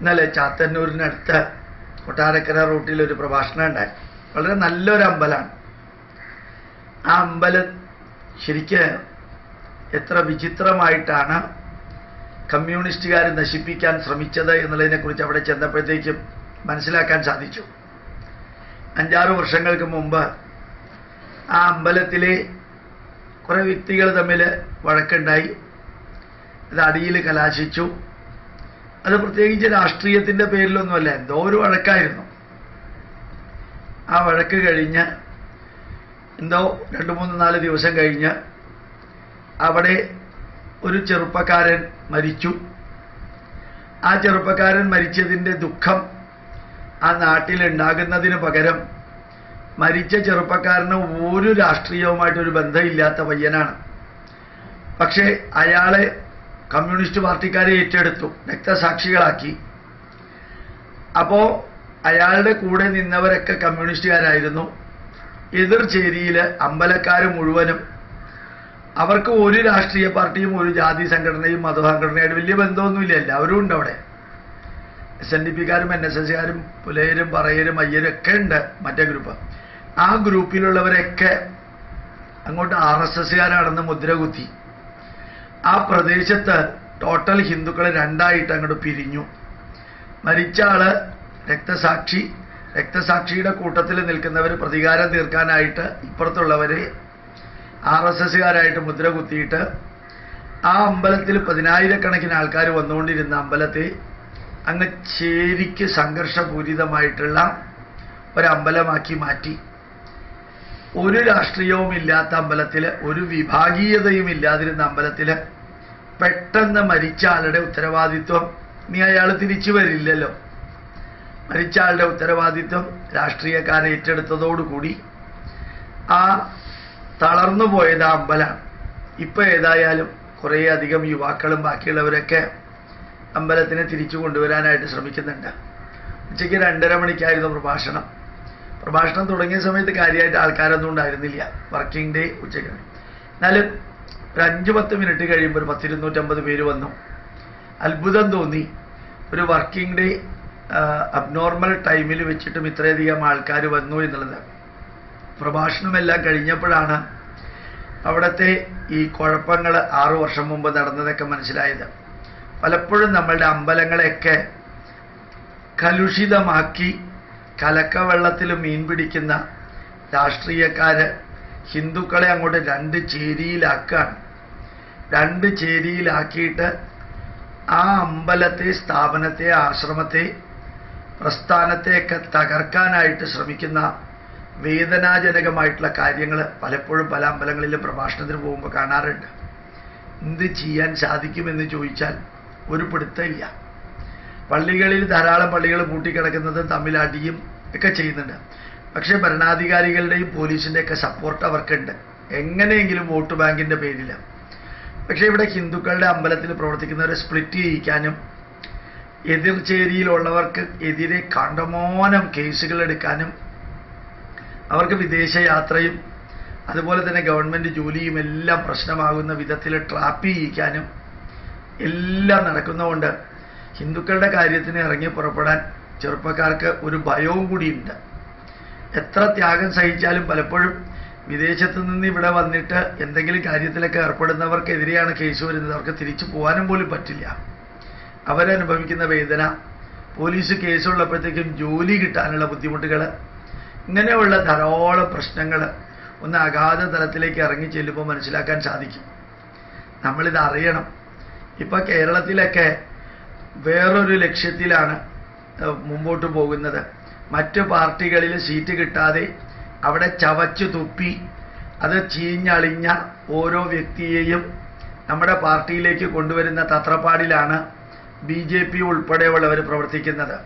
ഇന്നലെ ചാത്തന്നൂരിനടുത്ത് കൊട്ടാരക്കര റൂട്ടിൽ ഒരു പ്രഭാഷണം ഉണ്ടായി. വളരെ നല്ലൊരു അമ്പലമാണ്. ആ അമ്പലം ശരിക്ക് എത്ര വിചിത്രമായിട്ടാണ് കമ്മ്യൂണിസ്റ്റുകാർ നശിപ്പിക്കാൻ ശ്രമിച്ചത് എന്നുള്ളതിനെക്കുറിച്ച് അവിടെ ചെന്നപ്പോഴത്തേക്കും മനസ്സിലാക്കാൻ സാധിച്ചു. അഞ്ചാറ് വർഷങ്ങൾക്ക് മുമ്പ് ആ അമ്പലത്തിലെ കുറേ വ്യക്തികൾ തമ്മിൽ വഴക്കുണ്ടായി. അത് അടിയിൽ കലാശിച്ചു. അത് പ്രത്യേകിച്ച് രാഷ്ട്രീയത്തിന്റെ പേരിലൊന്നുമല്ല. എന്തോ ഒരു വഴക്കായിരുന്നു. ആ വഴക്ക് കഴിഞ്ഞ് എന്തോ രണ്ട് മൂന്ന് നാല് ദിവസം കഴിഞ്ഞ് അവിടെ ഒരു ചെറുപ്പക്കാരൻ മരിച്ചു. ആ ചെറുപ്പക്കാരൻ മരിച്ചതിന്റെ ദുഃഖം ആ നാട്ടിലുണ്ടാകുന്നതിന് പകരം മരിച്ച ചെറുപ്പക്കാരന് ഒരു രാഷ്ട്രീയവുമായിട്ടൊരു ബന്ധമില്ലാത്ത പയ്യനാണ്. പക്ഷേ അയാളെ കമ്മ്യൂണിസ്റ്റ് പാർട്ടിക്കാരെ ഏറ്റെടുത്തു രക്തസാക്ഷികളാക്കി. അപ്പോൾ അയാളുടെ കൂടെ നിന്നവരൊക്കെ കമ്മ്യൂണിസ്റ്റുകാരായിരുന്നു. എതിർ ചേരിയിൽ അമ്പലക്കാർ മുഴുവനും. അവർക്ക് ഒരു രാഷ്ട്രീയ പാർട്ടിയും ഒരു ജാതി സംഘടനയും മതസംഘടനയായിട്ട് വലിയ ബന്ധമൊന്നുമില്ല. എല്ലാവരും ഉണ്ട് അവിടെ. എസ് എൻ ഡി പിക്കാരും എൻ എസ് എസ് കാരും പുലയരും പറയരും അയ്യരും ഒക്കെ ഉണ്ട് മറ്റേ ഗ്രൂപ്പ്. ആ ഗ്രൂപ്പിലുള്ളവരൊക്കെ അങ്ങോട്ട് ആർ എസ് എസ്സുകാരാണെന്ന് മുദ്ര കുത്തി ആ പ്രദേശത്ത് ടോട്ടൽ ഹിന്ദുക്കളെ രണ്ടായിട്ട് അങ്ങോട്ട് പിരിഞ്ഞു. മരിച്ച ആൾ രക്തസാക്ഷി. രക്തസാക്ഷിയുടെ കൂട്ടത്തിൽ നിൽക്കുന്നവർ പ്രതികാരം തീർക്കാനായിട്ട് ഇപ്പുറത്തുള്ളവരെ ആർ എസ് എസ്സുകാരായിട്ട് മുദ്ര കുത്തിയിട്ട് ആ അമ്പലത്തിൽ പതിനായിരക്കണക്കിന് ആൾക്കാർ വന്നുകൊണ്ടിരുന്ന അമ്പലത്തെ അങ്ങ് ശരിക്ക് സംഘർഷപൂരിതമായിട്ടുള്ള ഒരമ്പലമാക്കി മാറ്റി. ഒരു രാഷ്ട്രീയവും ഇല്ലാത്ത അമ്പലത്തിൽ ഒരു വിഭാഗീയതയും ഇല്ലാതിരുന്ന അമ്പലത്തിൽ പെട്ടെന്ന് മരിച്ച ആളുടെ ഉത്തരവാദിത്വം നീ അയാൾ തിരിച്ചു വരില്ലല്ലോ. മരിച്ച ആളുടെ ഉത്തരവാദിത്വം രാഷ്ട്രീയക്കാരെ ഏറ്റെടുത്തതോടുകൂടി ആ തളർന്നു പോയത് ആ അമ്പലമാണ് ഇപ്പൊ ഏതായാലും കുറേ അധികം യുവാക്കളും ബാക്കിയുള്ളവരൊക്കെ അമ്പലത്തിനെ തിരിച്ചു കൊണ്ടുവരാനായിട്ട് ശ്രമിക്കുന്നുണ്ട്. ഉച്ചയ്ക്ക് രണ്ടര മണിക്കായിരുന്നു പ്രഭാഷണം. പ്രഭാഷണം തുടങ്ങിയ സമയത്ത് കാര്യമായിട്ട് ആൾക്കാരൊന്നും ഉണ്ടായിരുന്നില്ല. വർക്കിംഗ് ഡേ ഉച്ചയ്ക്ക്. എന്നാലും ഒരു അഞ്ച് പത്ത് മിനിറ്റ് കഴിയുമ്പോൾ ഒരു പത്തിരുന്നൂറ്റമ്പത് പേര് വന്നു. അത്ഭുതം തോന്നി. ഒരു വർക്കിംഗ് ഡേ അബ്നോർമൽ ടൈമിൽ വെച്ചിട്ടും ഇത്രയധികം ആൾക്കാർ വന്നു എന്നുള്ളത്. പ്രഭാഷണമെല്ലാം കഴിഞ്ഞപ്പോഴാണ് അവിടുത്തെ ഈ കുഴപ്പങ്ങൾ ആറു വർഷം മുമ്പ് നടന്നതൊക്കെ മനസ്സിലായത്. പലപ്പോഴും നമ്മളുടെ അമ്പലങ്ങളെയൊക്കെ കലുഷിതമാക്കി കലക്കവെള്ളത്തിൽ മീൻ പിടിക്കുന്ന രാഷ്ട്രീയക്കാര് ഹിന്ദുക്കളെ അങ്ങോട്ട് രണ്ട് ചേരിയിലാക്കുകയാണ് രണ്ട് ചേരിയിലാക്കിയിട്ട് ആ അമ്പലത്തെ സ്ഥാപനത്തെ ആശ്രമത്തെ പ്രസ്ഥാനത്തെയൊക്കെ തകർക്കാനായിട്ട് ശ്രമിക്കുന്ന വേദനാജനകമായിട്ടുള്ള കാര്യങ്ങൾ പലപ്പോഴും പല അമ്പലങ്ങളിലും പ്രഭാഷണത്തിന് പോകുമ്പോൾ കാണാറുണ്ട്. എന്ത് ചെയ്യാൻ സാധിക്കുമെന്ന് ചോദിച്ചാൽ ഒരു പിടുത്തമില്ല പള്ളികളിൽ ധാരാളം പള്ളികൾ പൂട്ടിക്കിടക്കുന്നതും തമ്മിൽ അടിയും ഒക്കെ ചെയ്യുന്നുണ്ട്. പക്ഷെ ഭരണാധികാരികളുടെയും പോലീസിന്റെയൊക്കെ സപ്പോർട്ട് അവർക്കുണ്ട്. എങ്ങനെയെങ്കിലും വോട്ട് ബാങ്കിന്റെ പേരിൽ പക്ഷെ ഇവിടെ ഹിന്ദുക്കളുടെ അമ്പലത്തിൽ പ്രവർത്തിക്കുന്നവരെ സ്പ്ലിറ്റ് ചെയ്യിക്കാനും എതിർചേരിയിലുള്ളവർക്ക് എതിരെ കണ്ടമോനം കേസുകൾ എടുക്കാനും അവർക്ക് വിദേശ യാത്രയും അതുപോലെ തന്നെ ഗവൺമെന്റ് ജോലിയും എല്ലാം പ്രശ്നമാകുന്ന വിധത്തിൽ ട്രാപ്പ് ചെയ്യിക്കാനും എല്ലാം നടക്കുന്നതുകൊണ്ട് ഹിന്ദുക്കളുടെ കാര്യത്തിന് ഇറങ്ങി പുറപ്പെടാൻ ചെറുപ്പക്കാർക്ക് ഒരു ഭയവും കൂടിയുണ്ട് എത്ര ത്യാഗം സഹിച്ചാലും പലപ്പോഴും വിദേശത്ത് നിന്ന് ഇവിടെ വന്നിട്ട് എന്തെങ്കിലും കാര്യത്തിലൊക്കെ ഏർപ്പെടുന്നവർക്കെതിരെയാണ് കേസ് വരുന്നത്. അവർക്ക് തിരിച്ചു പോകാനും പോലും പറ്റില്ല. അവരനുഭവിക്കുന്ന വേദന പോലീസ് കേസുള്ളപ്പോഴത്തേക്കും ജോലി കിട്ടാനുള്ള ബുദ്ധിമുട്ടുകൾ ഇങ്ങനെയുള്ള ധാരാളം പ്രശ്നങ്ങൾ ഒന്ന് അഗാധ തലത്തിലേക്ക് ഇറങ്ങി ചെല്ലുമ്പോൾ മനസ്സിലാക്കാൻ സാധിക്കും. നമ്മളിത് അറിയണം ഇപ്പൊ കേരളത്തിലൊക്കെ വേറൊരു ലക്ഷ്യത്തിലാണ് മുമ്പോട്ട് പോകുന്നത്. മറ്റു പാർട്ടികളിൽ സീറ്റ് കിട്ടാതെ അവിടെ ചവച്ചു തുപ്പി അത് ചീഞ്ഞളിഞ്ഞ ഓരോ വ്യക്തിയെയും നമ്മുടെ പാർട്ടിയിലേക്ക് കൊണ്ടുവരുന്ന തത്രപ്പാടിലാണ് ബി ജെ പി ഉൾപ്പെടെയുള്ളവർ പ്രവർത്തിക്കുന്നത്.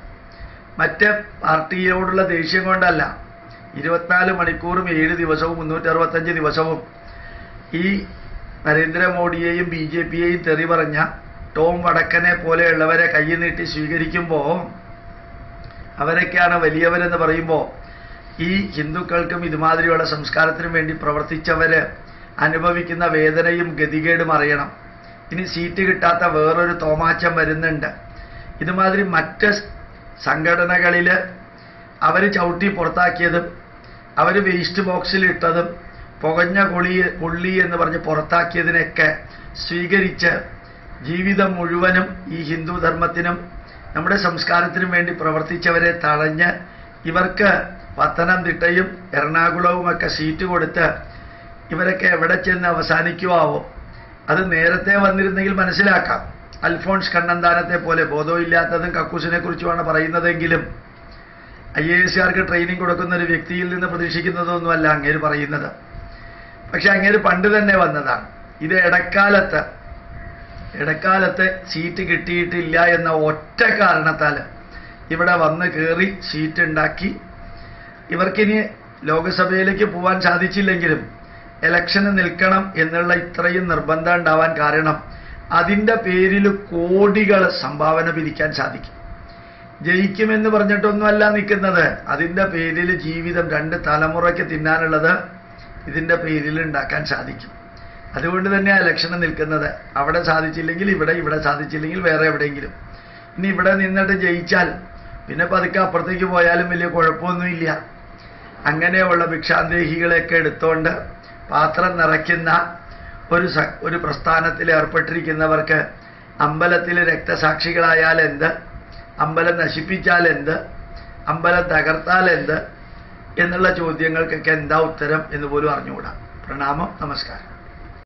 മറ്റ് പാർട്ടിയോടുള്ള ദേഷ്യം കൊണ്ടല്ല ഇരുപത്തിനാല് മണിക്കൂറും ഏഴ് ദിവസവും മുന്നൂറ്റി അറുപത്തഞ്ച് ദിവസവും ഈ നരേന്ദ്രമോദിയെയും ബി ജെ പിയെയും തെറി പറഞ്ഞ ടോം വടക്കനെ പോലെയുള്ളവരെ കൈ നീട്ടി സ്വീകരിക്കുമ്പോൾ അവരൊക്കെയാണ് വലിയവരെന്ന് പറയുമ്പോൾ ഈ ഹിന്ദുക്കൾക്കും ഇതുമാതിരിയുള്ള സംസ്കാരത്തിനും വേണ്ടി പ്രവർത്തിച്ചവര് അനുഭവിക്കുന്ന വേദനയും ഗതികേടും അറിയണം. ഇനി സീറ്റ് കിട്ടാത്ത വേറൊരു തോമാച്ചം വരുന്നുണ്ട്. ഇതുമാതിരി മറ്റ് സംഘടനകളിൽ അവർ ചവിട്ടി പുറത്താക്കിയതും അവർ വേസ്റ്റ് ബോക്സിൽ ഇട്ടതും പുകഞ്ഞ കൊളി കൊള്ളി എന്ന് പറഞ്ഞ് പുറത്താക്കിയതിനൊക്കെ സ്വീകരിച്ച് ജീവിതം മുഴുവനും ഈ ഹിന്ദു ധർമ്മത്തിനും നമ്മുടെ സംസ്കാരത്തിനും വേണ്ടി പ്രവർത്തിച്ചവരെ തടഞ്ഞ് ഇവർക്ക് പത്തനംതിട്ടയും എറണാകുളവുമൊക്കെ സീറ്റ് കൊടുത്ത് ഇവരൊക്കെ എവിടെ ചെന്ന് അവസാനിക്കുവാവോ? അത് നേരത്തെ വന്നിരുന്നെങ്കിൽ മനസ്സിലാക്കാം. അൽഫോൺസ് കണ്ണന്താനത്തെ പോലെ ബോധമില്ലാത്തതും കക്കൂസിനെ കുറിച്ചുമാണ് പറയുന്നതെങ്കിലും ഐ എ എസുകാർക്ക് ട്രെയിനിങ് കൊടുക്കുന്ന ഒരു വ്യക്തിയിൽ നിന്ന് പ്രതീക്ഷിക്കുന്നതൊന്നുമല്ല അങ്ങേര് പറയുന്നത്. പക്ഷെ അങ്ങേര് പണ്ട് തന്നെ വന്നതാണ്. ഇത് ഇടക്കാലത്ത് ഇടക്കാലത്ത് സീറ്റ് കിട്ടിയിട്ടില്ല എന്ന ഒറ്റ കാരണത്താൽ ഇവിടെ വന്ന് കയറി സീറ്റ് ഉണ്ടാക്കി. ഇവർക്കിനി ലോക്സഭയിലേക്ക് പോകാൻ സാധിച്ചില്ലെങ്കിലും ഇലക്ഷന് നിൽക്കണം എന്നുള്ള ഇത്രയും നിർബന്ധം ഉണ്ടാവാൻ കാരണം അതിന്റെ പേരിൽ കോടികൾ സംഭാവന പിരിക്കാൻ സാധിക്കും. ജയിക്കുമെന്ന് പറഞ്ഞിട്ടൊന്നുമല്ല നിൽക്കുന്നത്. അതിന്റെ പേരിൽ ജീവിതം രണ്ട് തലമുറയ്ക്ക് തിന്നാനുള്ളത് ഇതിന്റെ പേരിൽ ഉണ്ടാക്കാൻ സാധിക്കും. അതുകൊണ്ട് തന്നെ ആ ലക്ഷണം നിൽക്കുന്നത്. അവിടെ സാധിച്ചില്ലെങ്കിൽ ഇവിടെ ഇവിടെ സാധിച്ചില്ലെങ്കിൽ വേറെ എവിടെയെങ്കിലും. ഇനി ഇവിടെ നിന്നിട്ട് ജയിച്ചാൽ പിന്നെ പതുക്കെ അപ്പുറത്തേക്ക് പോയാലും വലിയ കുഴപ്പമൊന്നുമില്ല അങ്ങനെയുള്ള ഭിക്ഷാന്തേഹികളെയൊക്കെ എടുത്തുകൊണ്ട് പാത്രം നിറയ്ക്കുന്ന ഒരു ഒരു പ്രസ്ഥാനത്തിൽ ഏർപ്പെട്ടിരിക്കുന്നവർക്ക് അമ്പലത്തിൽ രക്തസാക്ഷികളായാൽ എന്ത്? അമ്പലം നശിപ്പിച്ചാൽ എന്ത്? അമ്പലം തകർത്താൽ എന്ത്? എന്നുള്ള ചോദ്യങ്ങൾക്കൊക്കെ എന്താ ഉത്തരം എന്ന് പോലും അറിഞ്ഞുകൂടാ. പ്രണാമം നമസ്കാരം.